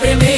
প্রেমে